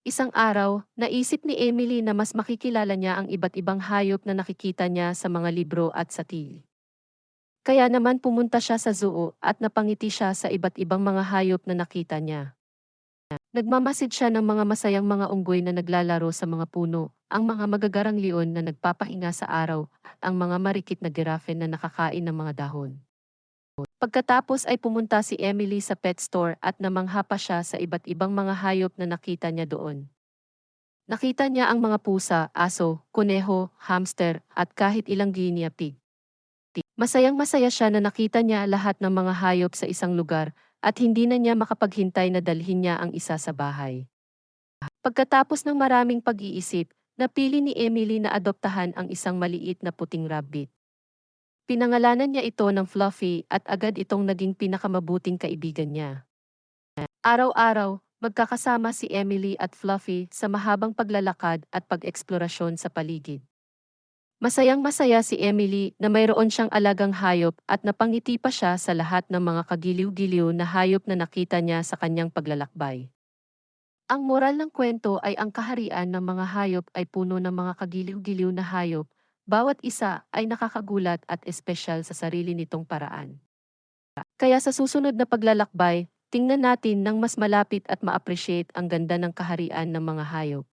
Isang araw, naisip ni Emily na mas makikilala niya ang iba't ibang hayop na nakikita niya sa mga libro at sa TV. Kaya naman pumunta siya sa zoo at napangiti siya sa iba't ibang mga hayop na nakita niya. Nagmamasid siya ng mga masayang mga unggoy na naglalaro sa mga puno, ang mga magagarang leon na nagpapahinga sa araw, ang mga marikit na girafe na nakakain ng mga dahon. Pagkatapos ay pumunta si Emily sa pet store at namangha pa siya sa iba't ibang mga hayop na nakita niya doon. Nakita niya ang mga pusa, aso, kuneho, hamster, at kahit ilang guinea pig. Masayang masaya siya na nakita niya lahat ng mga hayop sa isang lugar at hindi na niya makapaghintay na dalhin niya ang isa sa bahay. Pagkatapos ng maraming pag-iisip, napili ni Emily na adoptahan ang isang maliit na puting rabbit. Pinangalanan niya ito ng Fluffy at agad itong naging pinakamabuting kaibigan niya. Araw-araw, magkakasama si Emily at Fluffy sa mahabang paglalakad at pag-eksplorasyon sa paligid. Masayang masaya si Emily na mayroon siyang alagang hayop at napangiti pa siya sa lahat ng mga kagiliw-giliw na hayop na nakita niya sa kanyang paglalakbay. Ang moral ng kwento ay ang kaharian ng mga hayop ay puno ng mga kagiliw-giliw na hayop, bawat isa ay nakakagulat at espesyal sa sarili nitong paraan. Kaya sa susunod na paglalakbay, tingnan natin ng mas malapit at ma-appreciate ang ganda ng kaharian ng mga hayop.